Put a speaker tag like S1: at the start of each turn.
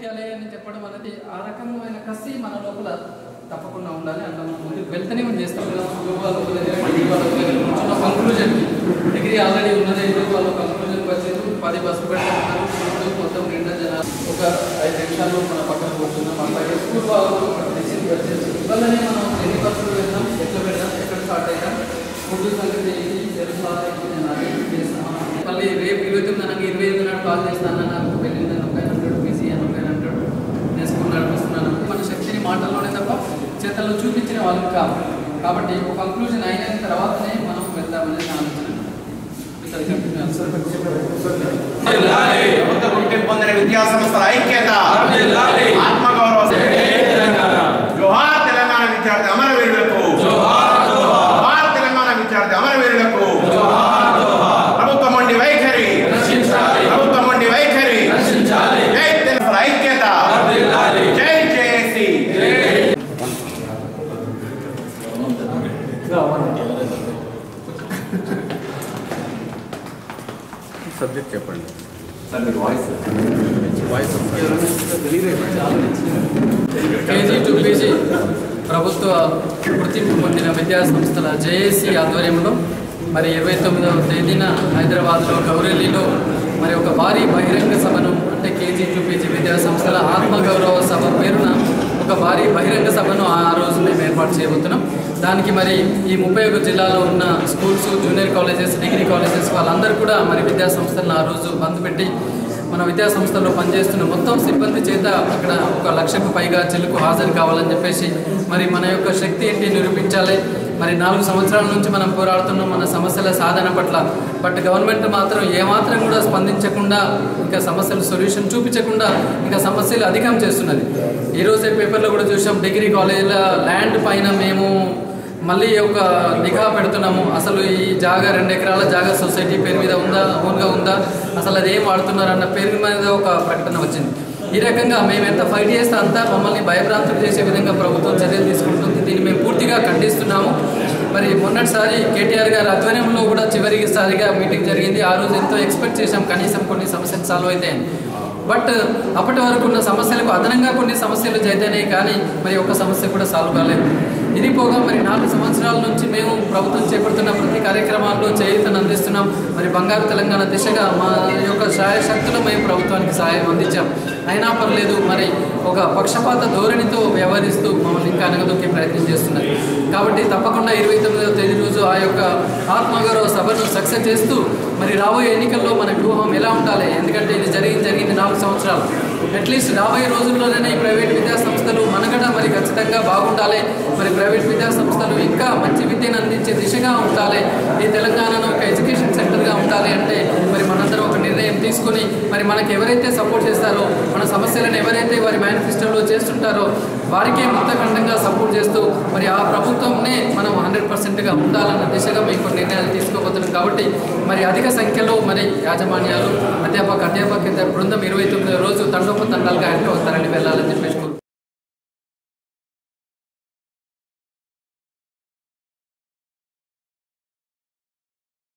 S1: పెట్టాలి అని చెప్పడం అనేది ఆ రకమైన కసి మన లోపల తప్పకుండా ఉండాలి. అంటే మనం ముందుకు వెళ్తేనే మనం చేస్తాం కదా. డిగ్రీ కంక్లూజన్ డిగ్రీ ఆల్రెడీ ఉన్నది. అయితే వాళ్ళు కంక్లూజన్ వచ్చేది పది బస్సు పెట్టారు. మొత్తం నిండా జనాలు ఒక ఐదు నిమిషాల్లో మన పక్కన కూర్చున్నాం. అట్లాగే స్కూల్ వాళ్ళు ఒక డిసిషన్ వచ్చేసి ఇవల్లనే మనం ఎన్ని బస్సులు వెళ్దాం ఎట్లా పెడదాం ఎక్కడ స్టార్ట్ అవుతాం ఫుడ్ సంగతి ఏంటి? తెలుసా మళ్ళీ రేపు ఇరవై తొమ్మిది నాకు ఇరవై ఐదు నాడు కాల్ చేస్తాను నాకు వెళ్ళిందని ఒక ఆయన అంటాడు బిజీ అని ఒక ఆయన అంటాడు నేను స్కూల్ నడిపిస్తున్నాను మన శక్తిని మాటల్లోనే తప్ప చేతల్లో చూపించిన వాళ్ళం కాదు కాబట్టి ఒక కంక్లూజన్ అయిన తర్వాతనే మనం వెళ్దామనేది నా ఆలోచన. ఇక్కడ కంటిన్యూ సార్
S2: ప్రభుత్వ గుర్తింపు పొందిన విద్యా సంస్థల ఐక్యత.
S3: సబ్జెక్ట్ చెప్పండి.
S1: కేజీ టు పీజీ ప్రభుత్వ గుర్తింపు పొందిన విద్యా సంస్థల జేఏసీ ఆధ్వర్యంలో మరి ఇరవై తొమ్మిదవ తేదీన హైదరాబాద్లో గౌరెల్లిలో మరి ఒక భారీ బహిరంగ సభను అంటే కేజీ టు పీజీ విద్యా సంస్థల ఆత్మగౌరవ సభ పేరున ఒక భారీ బహిరంగ సభను ఆ రోజు మేము ఏర్పాటు చేయబోతున్నాం. దానికి మరి ఈ ముప్పై ఒక జిల్లాలో ఉన్న schools junior colleges degree colleges వాళ్ళందరూ కూడా మరి విద్యా సంస్థలను ఆ రోజు బంద్ పెట్టి మన విద్యా సంస్థల్లో పనిచేస్తున్న మొత్తం సిబ్బంది చేత అక్కడ ఒక లక్షకు పైగా చెల్లుకు హాజరు కావాలని చెప్పేసి మరి మన యొక్క శక్తి ఏంటి నిరూపించాలి. మరి నాలుగు సంవత్సరాల నుంచి మనం పోరాడుతున్నాం మన సమస్యల సాధన పట్ల. బట్ గవర్నమెంట్ మాత్రం ఏమాత్రం కూడా స్పందించకుండా ఇంకా సమస్యలు సొల్యూషన్ చూపించకుండా ఇంకా సమస్యలు అధికం చేస్తున్నది. ఈ రోజే పేపర్లో కూడా చూసాం డిగ్రీ కాలేజీల ల్యాండ్ పైన మేము మళ్ళీ ఒక నిఘా పెడుతున్నాము. అసలు ఈ జాగా రెండు ఎకరాల జాగా సొసైటీ పేరు మీద ఉందా ఓన్గా ఉందా అసలు అది ఏం వాడుతున్నారన్న పేరు మీద ఒక ప్రకటన వచ్చింది. ఈ రకంగా మేము ఎంత ఫైట్ చేస్తే అంతా మమ్మల్ని భయభ్రాంతులు చేసే విధంగా ప్రభుత్వం చర్యలు తీసుకుంటుంది. దీన్ని మేము పూర్తిగా ఖండిస్తున్నాము. మరి మొన్నటిసారి కేటీఆర్ గారి ఆధ్వర్యంలో కూడా చివరిసారిగా మీటింగ్ జరిగింది. ఆ రోజు ఎంతో ఎక్స్పెక్ట్ చేశాం. కనీసం కొన్ని సమస్యలు సాల్వ్ అవుతాయని బట్ అప్పటి వరకు ఉన్న సమస్యలకు అదనంగా కొన్ని సమస్యలు జరిగినాయి కానీ మరి ఒక సమస్య కూడా సాల్వ్ కాలేదు. ఇది పోగా మరి నాలుగు సంవత్సరాల నుంచి మేము ప్రభుత్వం చేపడుతున్న ప్రతి కార్యక్రమాల్లో చేయూతను అందిస్తున్నాం. మరి బంగారు తెలంగాణ దిశగా మా యొక్క సహాయశక్తులు మేము ప్రభుత్వానికి సహాయం అందించాం. అయినా పర్లేదు మరి ఒక పక్షపాత ధోరణితో వ్యవహరిస్తూ మమ్మల్ని ఇంకా అనగదొక్కే ప్రయత్నం చేస్తున్నారు. కాబట్టి తప్పకుండా ఇరవై తొమ్మిదవ తేదీ రోజు ఆ యొక్క ఆత్మగౌరవ సభను సక్సెస్ చేస్తూ మరి రాబోయే ఎన్నికల్లో మన వ్యూహం ఎలా ఉండాలి? ఎందుకంటే ఇది జరిగింది. సంవత్సరాలు. అట్లీస్ట్ రాబోయే రోజుల్లోనైనా ఈ ప్రైవేట్ విద్యా సంస్థలు మనగడ మరి ఖచ్చితంగా బాగుండాలి. మరి ప్రైవేట్ విద్యా సంస్థలు ఇంకా మంచి విద్యను అందించే దిశగా ఉండాలి. ఈ తెలంగాణను ఒక ఎడ్యుకేషన్ సెంటర్గా ఉండాలి అంటే మరి మనందరం ఒక నిర్ణయం తీసుకుని మరి మనకు ఎవరైతే సపోర్ట్ చేస్తారో మన సమస్యలను ఎవరైతే వారి మేనిఫెస్టోలో చేస్తుంటారో వారికే ముక్తఖండంగా సపోర్ట్ చేస్తూ మరి ఆ ప్రభుత్వంనే మనం హండ్రెడ్ పర్సెంట్గా ఉండాలన్న దిశగా మేము కొన్ని నిర్ణయాలు తీసుకోబోతున్నాం కాబట్టి మరి అధిక సంఖ్యలో మరి యాజమాన్యాలు అధ్యాపక అధ్యాపక బృందం ఇరవై తొమ్మిదో రోజు తండోప తండాలుగా అంటే తరలి వెళ్ళాలని చెప్పేసి